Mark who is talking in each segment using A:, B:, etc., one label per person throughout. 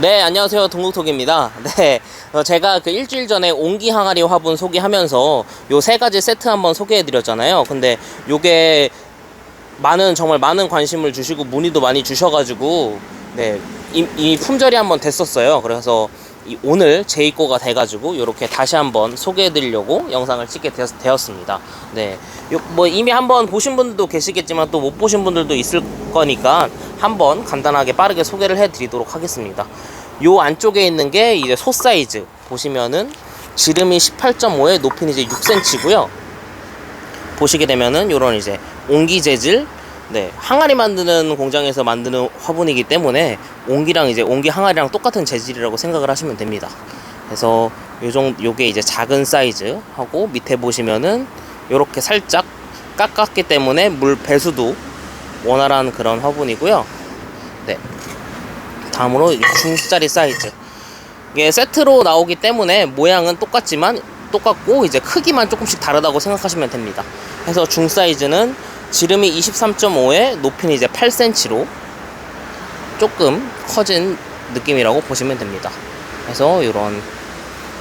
A: 네, 안녕하세요. 동국톡입니다. 네, 어, 제가 그 일주일 전에 옹기 항아리 화분 소개하면서 요 세 가지 세트 한번 소개해 드렸잖아요. 근데 요게 많은, 정말 많은 관심을 주시고 문의도 많이 주셔가지고, 네, 이, 이 품절이 한번 됐었어요. 그래서 이 오늘 재입고가 돼가지고 요렇게 다시 한번 소개해드리려고 영상을 찍게 되었, 되었 습니다. 네, 요, 뭐 이미 한번 보신 분들도 계시겠지만 또 못 보신 분들도 있을 거니까 한번 간단하게 빠르게 소개를 해드리도록 하겠습니다. 요 안쪽에 있는 게 이제 소 사이즈 보시면은 지름이 18.5에 높이는 이제 6cm고요. 보시게 되면은 요런 이제 옹기 재질 네, 항아리 만드는 공장에서 만드는 화분이기 때문에 옹기랑 이제 옹기 항아리랑 똑같은 재질이라고 생각을 하시면 됩니다. 그래서 요정 요게 이제 작은 사이즈 하고 밑에 보시면은 요렇게 살짝 깎았기 때문에 물 배수도 원활한 그런 화분이고요. 네. 다음으로 중짜리 사이즈. 이게 세트로 나오기 때문에 모양은 똑같지만 똑같고 이제 크기만 조금씩 다르다고 생각하시면 됩니다. 그래서 중 사이즈는 지름이 23.5에 높이는 이제 8cm로 조금 커진 느낌이라고 보시면 됩니다. 그래서 이런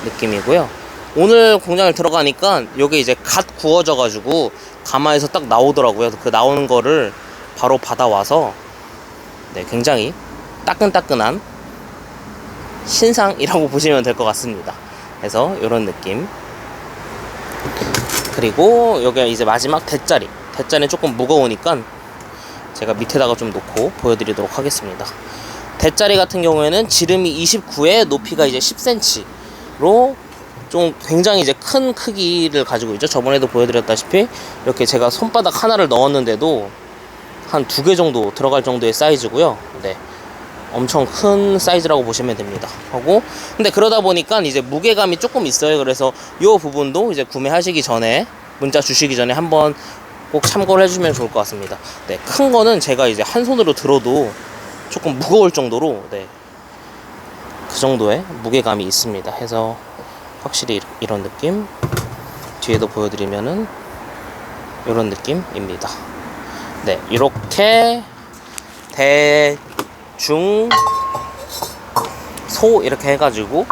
A: 느낌이고요. 오늘 공장을 들어가니까 요게 이제 갓 구워져 가지고 가마에서 딱 나오더라고요. 그 나오는 거를 바로 받아와서 네, 굉장히 따끈따끈한 신상이라고 보시면 될 것 같습니다. 그래서 이런 느낌. 그리고 여기 이제 마지막 대짜리. 대짜리는 조금 무거우니까 제가 밑에다가 좀 놓고 보여드리도록 하겠습니다. 대짜리 같은 경우에는 지름이 29에 높이가 이제 10cm로 좀 굉장히 이제 큰 크기를 가지고 있죠. 저번에도 보여드렸다시피 이렇게 제가 손바닥 하나를 넣었는데도 한 두 개 정도 들어갈 정도의 사이즈고요. 네. 엄청 큰 사이즈라고 보시면 됩니다. 하고 근데 그러다 보니까 이제 무게감이 조금 있어요. 그래서 이 부분도 이제 구매하시기 전에 문자 주시기 전에 한번 꼭 참고를 해주면 좋을 것 같습니다. 네, 큰 거는 제가 이제 한 손으로 들어도 조금 무거울 정도로 네, 그 정도의 무게감이 있습니다. 해서 확실히 이런 느낌 뒤에도 보여드리면은 이런 느낌입니다. 네, 이렇게 대중 소 이렇게 해가지고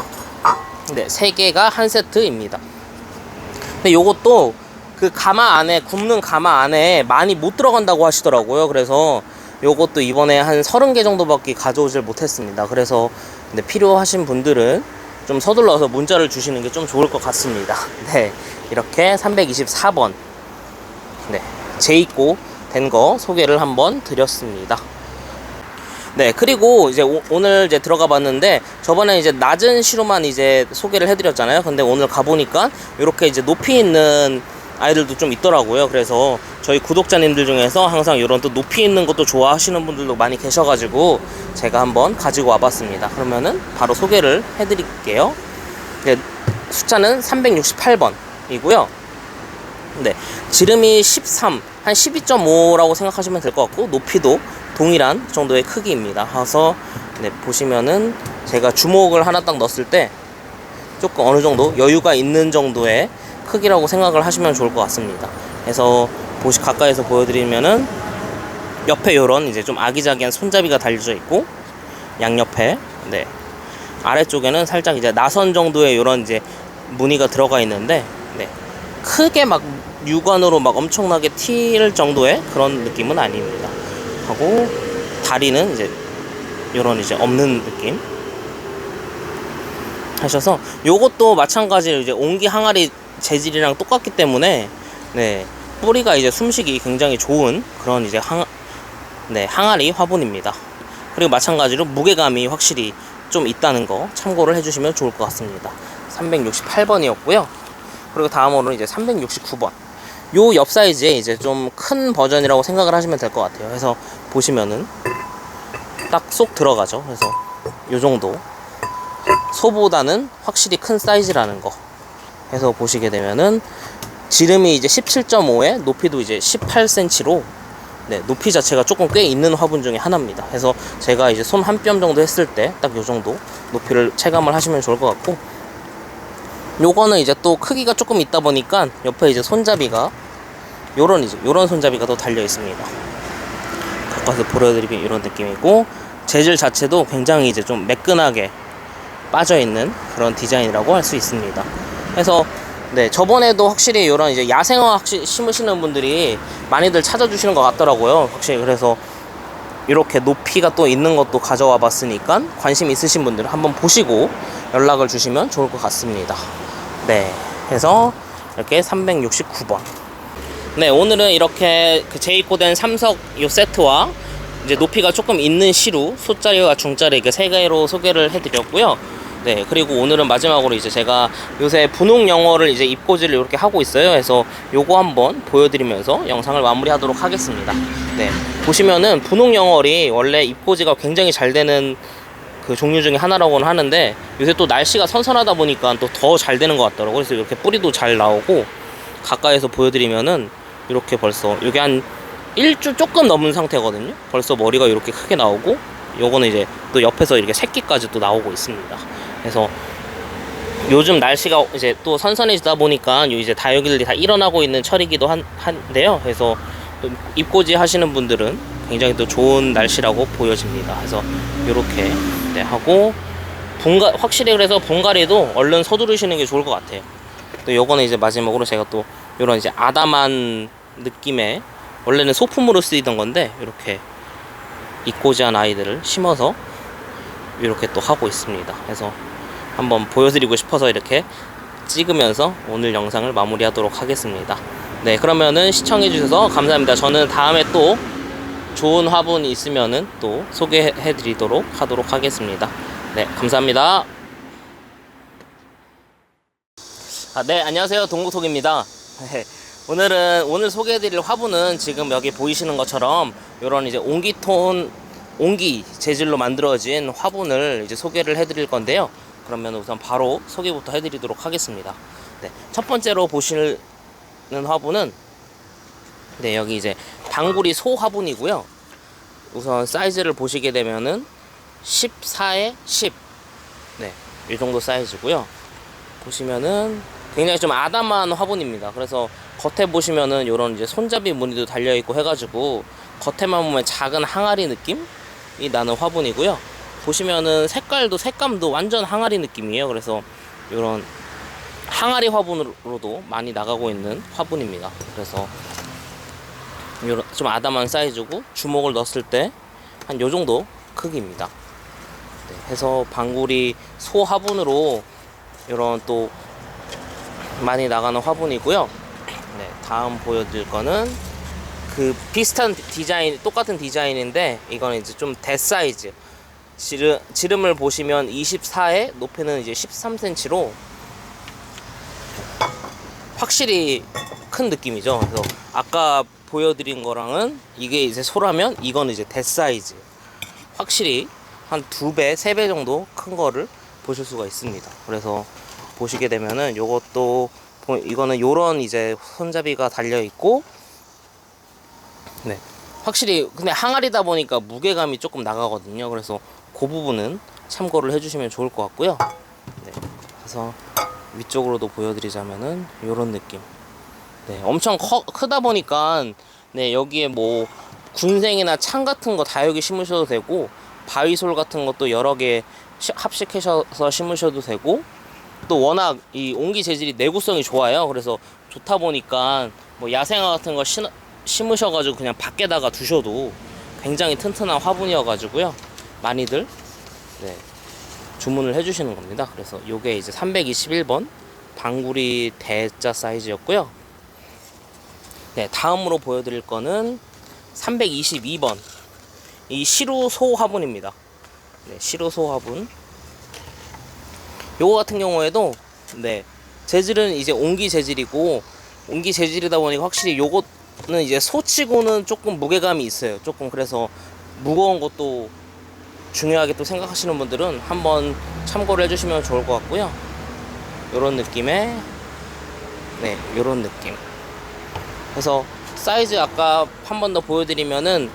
A: 네, 세 개가 한 세트입니다. 근데 요것도 그 가마 안에 굽는 가마 안에 많이 못 들어간다고 하시더라고요. 그래서 요것도 이번에 한 30개 정도밖에 가져오질 못했습니다. 그래서 근데 필요하신 분들은 좀 서둘러서 문자를 주시는 게 좀 좋을 것 같습니다. 네. 이렇게 324번 네. 재입고 된 거 소개를 한번 드렸습니다. 네, 그리고 이제 오, 늘 이제 들어가 봤는데 저번에 이제 낮은 시로만 이제 소개를 해드렸잖아요. 근데 오늘 가보니까 이렇게 이제 높이 있는 아이들도 좀 있더라고요. 그래서 저희 구독자님들 중에서 항상 이런 또 높이 있는 것도 좋아하시는 분들도 많이 계셔가지고 제가 한번 가지고 와봤습니다. 그러면은 바로 소개를 해드릴게요. 네, 숫자는 368번이고요. 네, 지름이 13, 한 12.5라고 생각하시면 될 것 같고 높이도 동일한 정도의 크기입니다. 그래서 네, 보시면은 제가 주먹을 하나 딱 넣었을 때 조금 어느 정도 여유가 있는 정도의 크기라고 생각을 하시면 좋을 것 같습니다. 그래서 보시 가까이서 보여드리면은 옆에 요런 이제 좀 아기자기한 손잡이가 달려져 있고 양옆에 네 아래쪽에는 살짝 이제 나선 정도의 요런 이제 무늬가 들어가 있는데 네 크게 막 육안으로 막 엄청나게 튈 정도의 그런 느낌은 아닙니다. 하고 다리는 이제 요런 이제 없는 느낌 하셔서 요것도 마찬가지로 이제 옹기 항아리 재질이랑 똑같기 때문에 네 뿌리가 이제 숨쉬기 굉장히 좋은 그런 이제 항, 네, 항아리 화분입니다. 그리고 마찬가지로 무게감이 확실히 좀 있다는 거 참고를 해주시면 좋을 것 같습니다. 368번이었고요. 그리고 다음으로 이제 369번. 요 옆 사이즈에 이제 좀 큰 버전이라고 생각을 하시면 될 것 같아요. 그래서 보시면은 딱 쏙 들어가죠. 그래서 요 정도. 소보다는 확실히 큰 사이즈라는 거. 해서 보시게 되면은 지름이 이제 17.5에 높이도 이제 18cm로 네, 높이 자체가 조금 꽤 있는 화분 중에 하나입니다. 그래서 제가 이제 손 한 뼘 정도 했을 때 딱 요 정도 높이를 체감을 하시면 좋을 것 같고 요거는 이제 또 크기가 조금 있다 보니까 옆에 이제 손잡이가 요런 이제 요런 손잡이가 또 달려 있습니다. 가까이서 보여드리면 이런 느낌이고 재질 자체도 굉장히 이제 좀 매끈하게 빠져 있는 그런 디자인이라고 할 수 있습니다. 그래서 네 저번에도 확실히 이런 이제 야생화 확실히 심으시는 분들이 많이들 찾아주시는 것 같더라고요. 확실히 그래서 이렇게 높이가 또 있는 것도 가져와 봤으니까 관심 있으신 분들은 한번 보시고 연락을 주시면 좋을 것 같습니다. 네. 해서 이렇게 369번. 네, 오늘은 이렇게 그 재입고된 삼석 요 세트와 이제 높이가 조금 있는 시루, 소짜리와 중짜리 이렇게 세 개로 소개를 해드렸고요. 네, 그리고 오늘은 마지막으로 이제 제가 요새 분홍 영어를 이제 입고지를 이렇게 하고 있어요. 그래서 요거 한번 보여드리면서 영상을 마무리하도록 하겠습니다. 네, 보시면은 분홍 영어리 원래 입고지가 굉장히 잘 되는 그 종류 중에 하나라고는 하는데 요새 또 날씨가 선선하다 보니까 또 더 잘 되는 것 같더라고요. 그래서 이렇게 뿌리도 잘 나오고 가까이서 보여드리면은 이렇게 벌써 이게 한 일주 조금 넘은 상태거든요. 벌써 머리가 이렇게 크게 나오고 요거는 이제 또 옆에서 이렇게 새끼까지 또 나오고 있습니다. 그래서 요즘 날씨가 이제 또 선선해지다 보니까 요 이제 다육이들이 다 일어나고 있는 철이기도 한, 한데요. 그래서 또 입고지 하시는 분들은 굉장히 또 좋은 날씨라고 보여집니다. 그래서 이렇게 네, 하고 분가 확실히 그래서 분갈이도 얼른 서두르시는 게 좋을 것 같아요. 또 요거는 이제 마지막으로 제가 또 이런 이제 아담한 느낌의 원래는 소품으로 쓰이던 건데 이렇게 입고지한 아이들을 심어서 이렇게 또 하고 있습니다. 그래서 한번 보여드리고 싶어서 이렇게 찍으면서 오늘 영상을 마무리하도록 하겠습니다. 네, 그러면은 시청해주셔서 감사합니다. 저는 다음에 또 좋은 화분이 있으면은 또 소개해드리도록 하도록 하겠습니다. 네, 감사합니다. 아, 네, 안녕하세요. 동국톡입니다. 네, 오늘은 오늘 소개해드릴 화분은 지금 여기 보이시는 것처럼 이런 이제 옹기톤 옹기 재질로 만들어진 화분을 이제 소개를 해드릴 건데요. 그러면 우선 바로 소개부터 해드리도록 하겠습니다. 네, 첫 번째로 보시는 화분은 네 여기 이제 방구리 소 화분이고요. 우선 사이즈를 보시게 되면은 14에 10. 네, 이 정도 사이즈고요. 보시면은 굉장히 좀 아담한 화분입니다. 그래서 겉에 보시면은 이런 이제 손잡이 무늬도 달려 있고 해가지고 겉에만 보면 작은 항아리 느낌이 나는 화분이고요. 보시면은 색깔도 색감도 완전 항아리 느낌이에요. 그래서 이런 항아리 화분으로도 많이 나가고 있는 화분입니다. 그래서 요런 좀 아담한 사이즈고 주먹을 넣었을 때 한 요 정도 크기입니다. 네, 해서 방구리 소 화분으로 이런 또 많이 나가는 화분이고요. 네, 다음 보여드릴 거는 그 비슷한 디자인, 똑같은 디자인인데 이거는 이제 좀 대 사이즈. 지름, 지름을 보시면 24에 높이는 이제 13cm로 확실히 큰 느낌이죠. 그래서 아까 보여드린 거랑은 이게 이제 소라면 이거는 이제 대사이즈. 확실히 한 두 배, 세 배 정도 큰 거를 보실 수가 있습니다. 그래서 보시게 되면은 요것도 보- 이거는 요런 이제 손잡이가 달려 있고 네. 확실히 근데 항아리다 보니까 무게감이 조금 나가거든요. 그래서 그 부분은 참고를 해주시면 좋을 것 같고요. 네. 그래서 위쪽으로도 보여드리자면은 요런 느낌. 네. 엄청 커, 크다 보니까 네 여기에 뭐 군생이나 창 같은 거 다육이 심으셔도 되고 바위솔 같은 것도 여러 개 시- 합식해셔서 심으셔도 되고 또 워낙 이 옹기 재질이 내구성이 좋아요. 그래서 좋다 보니까 뭐 야생화 같은 거 신, 심으셔가지고 그냥 밖에다가 두셔도 굉장히 튼튼한 화분이어가지고요. 많이들 네, 주문을 해주시는 겁니다. 그래서 요게 이제 321번 방구리 대자 사이즈였고요. 네, 다음으로 보여드릴 거는 322번 이 시루소 화분입니다. 네, 시루소 화분. 요거 같은 경우에도 네 재질은 이제 옹기 재질이고 옹기 재질이다 보니까 확실히 요거는 이제 소치고는 조금 무게감이 있어요. 조금 그래서 무거운 것도 중요하게 또 생각하시는 분들은 한번 참고를 해주시면 좋을 것 같고요. 요런 느낌의 네 요런 느낌. 그래서 사이즈 아까 한 번 더 보여드리면은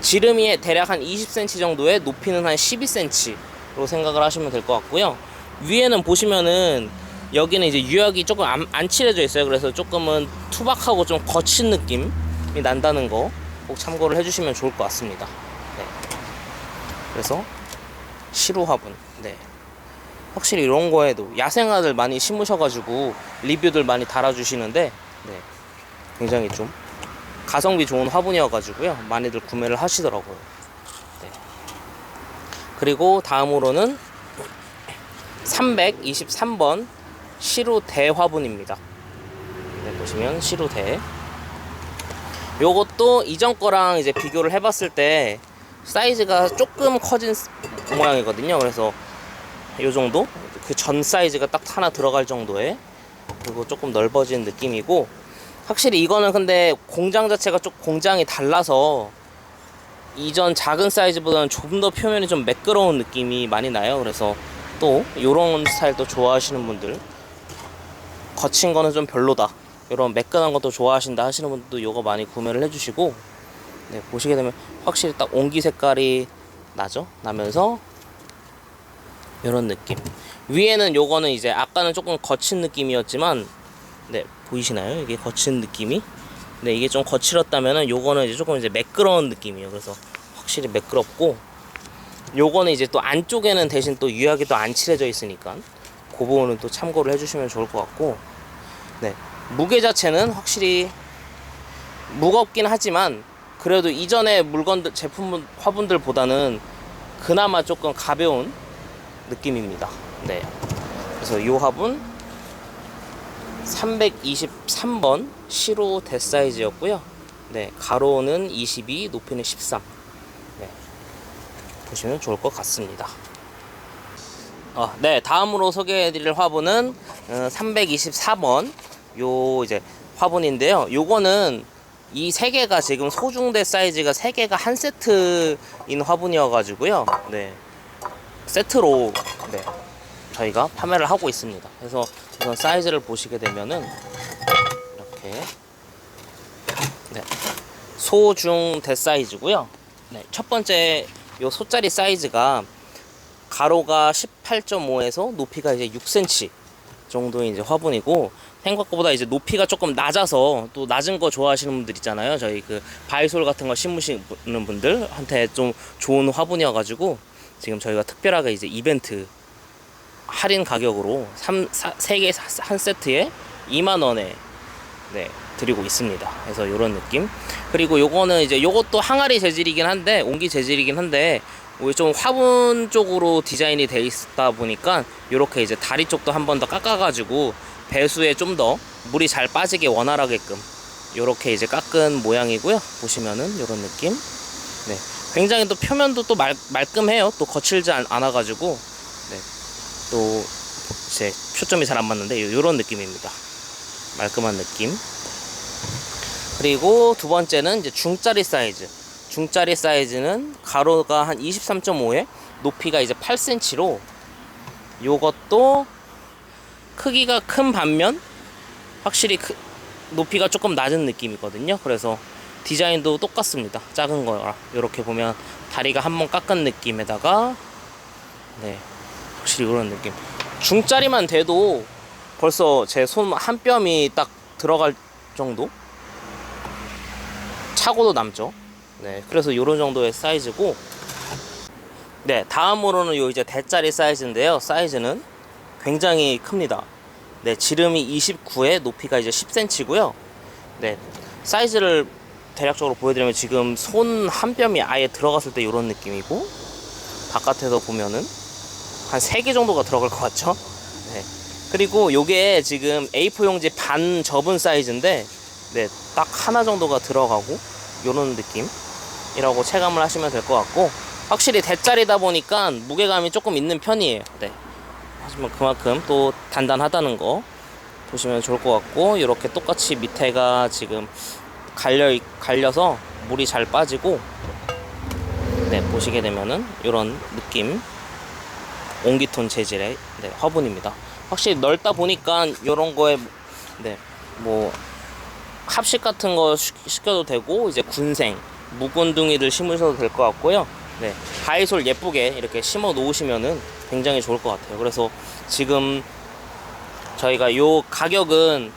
A: 지름이 대략 한 20cm 정도에 높이는 한 12cm로 생각을 하시면 될 것 같고요. 위에는 보시면은 여기는 이제 유약이 조금 안, 안 칠해져 있어요. 그래서 조금은 투박하고 좀 거친 느낌이 난다는 거 꼭 참고를 해주시면 좋을 것 같습니다. 네. 그래서 시루 화분. 네. 확실히 이런 거에도 야생화들 많이 심으셔가지고 리뷰들 많이 달아주시는데 네. 굉장히 좀 가성비 좋은 화분이어가지고요 많이들 구매를 하시더라고요. 네. 그리고 다음으로는 323번 시루 대 화분입니다. 네, 보시면 시루 대. 요것도 이전 거랑 이제 비교를 해봤을 때 사이즈가 조금 커진 모양이거든요. 그래서 요 정도 그 전 사이즈가 딱 하나 들어갈 정도의 그리고 조금 넓어진 느낌이고 확실히 이거는 근데 공장 자체가 좀 공장이 달라서 이전 작은 사이즈보다는 좀더 표면이 좀 매끄러운 느낌이 많이 나요. 그래서 또 요런 스타일도 좋아하시는 분들 거친 거는 좀 별로다. 이런 매끈한 것도 좋아하신다 하시는 분들도 요거 많이 구매를 해주시고 네, 보시게 되면 확실히 딱 옹기 색깔이 나죠. 나면서 이런 느낌. 위에는 요거는 이제 아까는 조금 거친 느낌이었지만 네 보이시나요? 이게 거친 느낌이. 네 이게 좀 거칠었다면은 요거는 이제 조금 이제 매끄러운 느낌이에요. 그래서 확실히 매끄럽고 요거는 이제 또 안쪽에는 대신 또 유약이 또 안 칠해져 있으니까 그 부분은 또 참고를 해주시면 좋을 것 같고 네 무게 자체는 확실히 무겁긴 하지만 그래도 이전에 물건들 제품 화분들보다는 그나마 조금 가벼운 느낌입니다. 네. 그래서 이 화분 323번 시로 대 사이즈였고요. 네, 가로는 22, 높이는 13. 네. 보시면 좋을 것 같습니다. 어, 네, 다음으로 소개해드릴 화분은 어, 324번 요 이제 화분인데요. 요거는 이 세 개가 지금 소중대 사이즈가 세 개가 한 세트인 화분이어가지고요. 네, 세트로 네, 저희가 판매를 하고 있습니다. 그래서 우선 사이즈를 보시게 되면은 이렇게 네, 소중 대 사이즈고요. 네, 첫 번째 요 소짜리 사이즈가 가로가 18.5에서 높이가 이제 6cm 정도의 이제 화분이고 생각보다 이제 높이가 조금 낮아서 또 낮은 거 좋아하시는 분들 있잖아요. 저희 그 바이솔 같은 거 심으시는 분들한테 좀 좋은 화분이어가지고 지금 저희가 특별하게 이제 이벤트 할인 가격으로 3, 3개 한 세트에 2만 원에 네, 드리고 있습니다. 그래서 이런 느낌. 그리고 요거는 이제 요것도 항아리 재질이긴 한데 옹기 재질이긴 한데 좀 화분 쪽으로 디자인이 돼 있다 보니까 이렇게 이제 다리 쪽도 한 번 더 깎아가지고 배수에 좀 더 물이 잘 빠지게 원활하게끔 이렇게 이제 깎은 모양이고요. 보시면은 이런 느낌. 네, 굉장히 또 표면도 또 말, 말끔해요. 또 거칠지 않, 않아가지고 네, 또 이제 초점이 잘 안 맞는데 이런 느낌입니다. 말끔한 느낌. 그리고 두 번째는 이제 중짜리 사이즈. 중짜리 사이즈는 가로가 한 23.5에 높이가 이제 8cm로 요것도 크기가 큰 반면 확실히 크, 높이가 조금 낮은 느낌이거든요. 그래서 디자인도 똑같습니다. 작은 거라 이렇게 보면 다리가 한 번 깎은 느낌에다가 네 확실히 이런 느낌. 중짜리만 돼도 벌써 제 손 한 뼘이 딱 들어갈 정도 차고도 남죠. 네, 그래서 요런 정도의 사이즈고 네, 다음으로는 요 이제 대짜리 사이즈인데요. 사이즈는 굉장히 큽니다. 네, 지름이 29에 높이가 이제 10cm고요. 네, 사이즈를 대략적으로 보여드리면 지금 손 한 뼘이 아예 들어갔을 때 이런 느낌이고 바깥에서 보면은 한 3개 정도가 들어갈 것 같죠? 네. 그리고 요게 지금 A4 용지 반 접은 사이즈인데 네, 딱 하나 정도가 들어가고 요런 느낌이라고 체감을 하시면 될 것 같고 확실히 대짜리다 보니까 무게감이 조금 있는 편이에요. 네. 하지만 그만큼 또 단단하다는 거 보시면 좋을 것 같고 이렇게 똑같이 밑에가 지금 갈려 갈려서 물이 잘 빠지고 네 보시게 되면은 이런 느낌 옹기톤 재질의 네, 화분입니다. 확실히 넓다 보니까 이런 거에 네 뭐 합식 같은 거 시- 시켜도 되고 이제 군생 묵은둥이들 심으셔도 될 것 같고요. 네 바이솔 예쁘게 이렇게 심어 놓으시면은 굉장히 좋을 것 같아요. 그래서 지금 저희가 요 가격은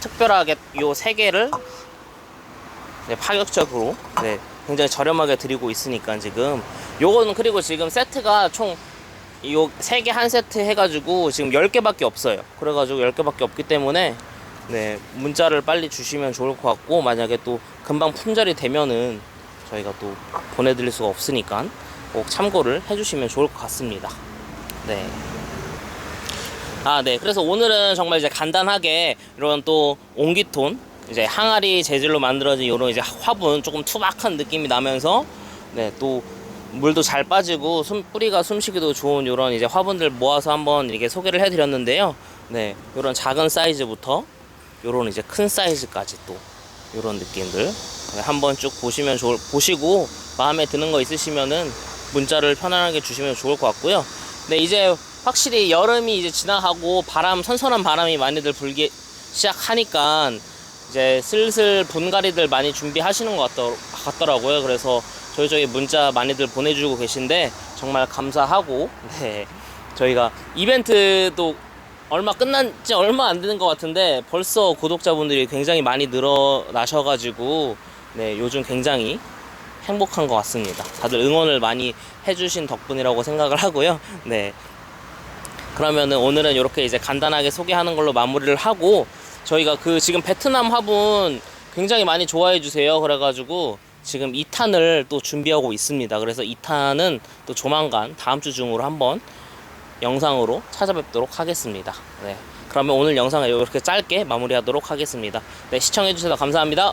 A: 특별하게 요 세 개를 네, 파격적으로 네, 굉장히 저렴하게 드리고 있으니까 지금 요거는 그리고 지금 세트가 총 요 세 개 한 세트 해가지고 지금 10개밖에 없어요. 그래가지고 10개밖에 없기 때문에 네 문자를 빨리 주시면 좋을 것 같고 만약에 또 금방 품절이 되면은 저희가 또 보내드릴 수가 없으니까 꼭 참고를 해주시면 좋을 것 같습니다. 네. 아, 네. 그래서 오늘은 정말 이제 간단하게 이런 또 옹기톤, 이제 항아리 재질로 만들어진 이런 이제 화분 조금 투박한 느낌이 나면서 네, 또 물도 잘 빠지고 숨, 뿌리가 숨쉬기도 좋은 이런 이제 화분들 모아서 한번 이렇게 소개를 해드렸는데요. 네, 이런 작은 사이즈부터 이런 이제 큰 사이즈까지 또 이런 느낌들 네, 한번 쭉 보시면 좋을 보시고 마음에 드는 거 있으시면은 문자를 편안하게 주시면 좋을 것 같고요. 네, 이제 확실히 여름이 이제 지나가고 바람 선선한 바람이 많이들 불기 시작하니까 이제 슬슬 분갈이들 많이 준비하시는 것 같더, 같더라고요. 그래서 저희 저희 문자 많이들 보내주고 계신데 정말 감사하고 네 저희가 이벤트도 얼마 끝난 지 얼마 안 되는 것 같은데 벌써 구독자분들이 굉장히 많이 늘어나셔가지고 네 요즘 굉장히 행복한 것 같습니다. 다들 응원을 많이 해주신 덕분이라고 생각을 하고요. 네. 그러면은 오늘은 이렇게 이제 간단하게 소개하는 걸로 마무리를 하고 저희가 그 지금 베트남 화분 굉장히 많이 좋아해 주세요. 그래가지고 지금 2탄을 또 준비하고 있습니다. 그래서 2탄은 또 조만간 다음 주 중으로 한번 영상으로 찾아뵙도록 하겠습니다. 네. 그러면 오늘 영상을 이렇게 짧게 마무리하도록 하겠습니다. 네, 시청해주셔서 감사합니다.